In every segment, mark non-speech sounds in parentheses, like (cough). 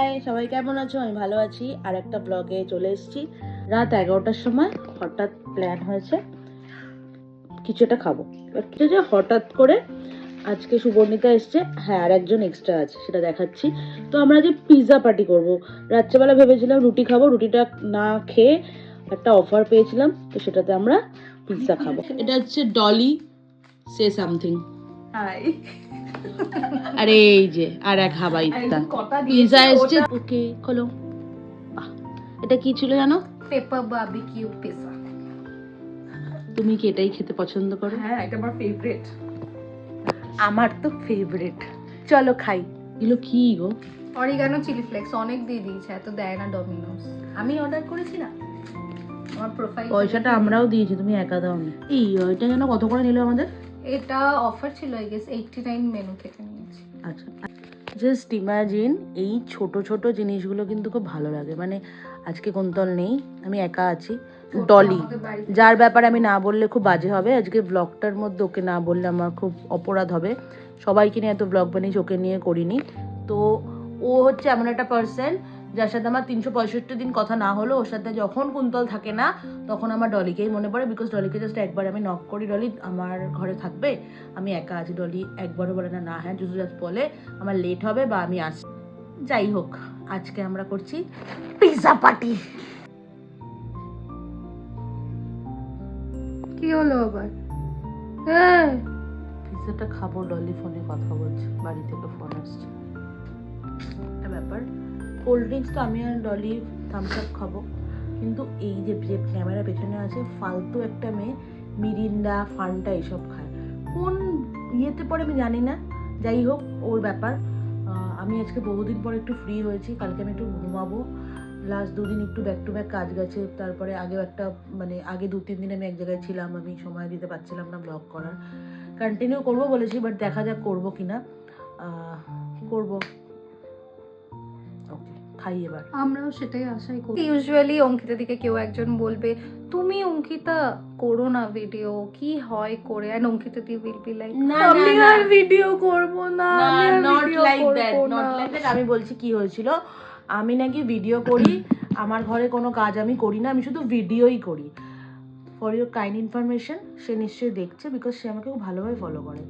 High, সবাই কেমন আছো? আমি ভালো আছি। আর একটা ব্লগে চলে এসেছি। রাত এগারোটার সময় হঠাৎ প্ল্যান হয়েছে, কিছু একটা খাব। এবার কিছু যে হঠাৎ করে আজকে সুবর্ণিতা এসছে। হ্যাঁ আর একজন এক্সট্রা আছে, সেটা দেখাচ্ছি। তো আমরা যে পিৎজা পার্টি করব। রাত্রেবেলা ভেবেছিলাম রুটি খাব, রুটিটা না খেয়ে একটা অফার পেয়েছিলাম, তো সেটাতে আমরা পিৎজা খাব। এটা হচ্ছে ডলি সে সামথিং হাই আরে এই যে আর এক হাবা ইত্তা পিৎজা এসছে। ওকে খোলো। এটা কি ছিল জানো? পেপার বারবিকিউ পিৎজা তুমি কি এটাই খেতে পছন্দ করো? হ্যাঁ এটা আমার ফেভারিট আমার তো ফেভারিট চলো খাই। এগুলো কি গো? অরিগানো চিলি ফ্লেক্স অনেক দিয়ে দিয়েছে এত দেয় না ডমিনোস আমি অর্ডার করেছি না। আমার প্রোফাইল পয়সাটা আমরাও দিয়েছি তুমি একা দাও নি এই এটা যেন কত করে নিল আমাদের? এটা অফার ছিল আই গেস 89 মেনু থেকে নিয়েছি। আচ্ছা। জাস্ট ইমাজিন এই ছোট ছোট জিনিসগুলো কিন্তু খুব ভালো লাগে। মানে আজকে কোন্তল নেই আমি একা আছি। ডলি যার ব্যাপারে আমি না বললে খুব বাজে হবে। আজকে ব্লগটার মধ্যে ওকে না বললে আমার খুব অপরাধ হবে। সবাইকে নিয়ে এত ব্লগ বানিয়েছি ওকে নিয়ে করিনি। তো ও হচ্ছে এমন একটা পার্সন যার সাথে আমার তিনশো পঁয়ষট্টি দিন কথা না হলো ওর সাথে যখন কুন্তল থাকে না তখন আমার ডলিকেই মনে পড়ে বিকজ ডলিকে জাস্ট একবার আমি নক করি ডলি আমার ঘরে থাকবে আমি একা আছি ডলি একবারও বলে না না হ্যাঁ জুজু জাস্ট বলে আমার লেট হবে বা আমি আসি যাই হোক আজকে আমরা করছি পিৎজা পার্টি কি হলো আবার? হ্যাঁ। পিৎজাটা খাব ডলি ফোনে কথা বলছে বাড়ি থেকে ফোন আসছে। কোল্ড ড্রিঙ্কস তো আমি আর ডলি থামস আপ খাব। কিন্তু এই যে যে ক্যামেরা পেছনে আছে ফালতু একটা মেয়ে মিরিন্ডা ফান্টা এইসব খায়। কোন ইয়েতে পরে আমি জানি না। যাই হোক ওর ব্যাপার। আমি আজকে বহুদিন পর একটু ফ্রি হয়েছি কালকে আমি একটু ঘুমাবো। লাস্ট দুদিন একটু ব্যাক টু ব্যাক কাজ গেছে তারপরে আগেও একটা মানে আগে দু তিন দিন আমি এক জায়গায় ছিলাম আমি সময় দিতে পারছিলাম না ব্লগ করার। কন্টিনিউ করব বলেছি বাট দেখা যাক করব কিনা। আহ, করব। খাই এবার। আমরাও সেটাই আশাই করি। ইউজুয়ালি অঙ্কিতা দিকে কেউ একজন বলবে তুমি অঙ্কিতা করো না ভিডিও কি হয় করে? And Ankita the will be like না, আমি আর ভিডিও করব না not like that not like that আমি বলছি কি হয়েছিল? আমি নাকি ভিডিও করি আমার ঘরে কোনো কাজ আমি করি না আমি শুধু ভিডিওই করি। ফর ইউর কাইন্ড ইনফরমেশন সে নিশ্চয়ই দেখছে বিকজ সে আমাকে খুব ভালোভাবে ফলো করে।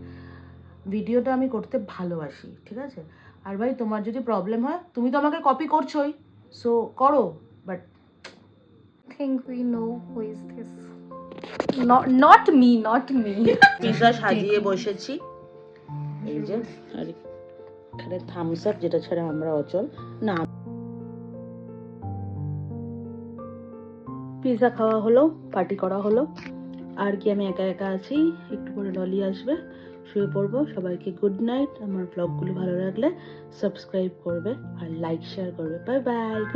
ভিডিওটা আমি করতে ভালোবাসি ঠিক আছে? আর ভাই তোমার যদি প্রবলেম হয় তুমি তো আমাকে কপি করছোই। সো করো but think we know who is this. Not not me not me. (laughs) Pizza সাজিয়ে বসেছি। এই যে আর এখানে থামস আপ যেটা ছাড়া আমরা অচল। না। পিৎজা খাওয়া হলো পার্টি করা হলো। আর কি আমি একা একা আছি একটু পরে ডলি আসবে। শুয়ে পড়ব সবাইকে গুড নাইট আমার ব্লগগুলো ভালো লাগলে সাবস্ক্রাইব করবে আর লাইক শেয়ার করবে। Bye bye good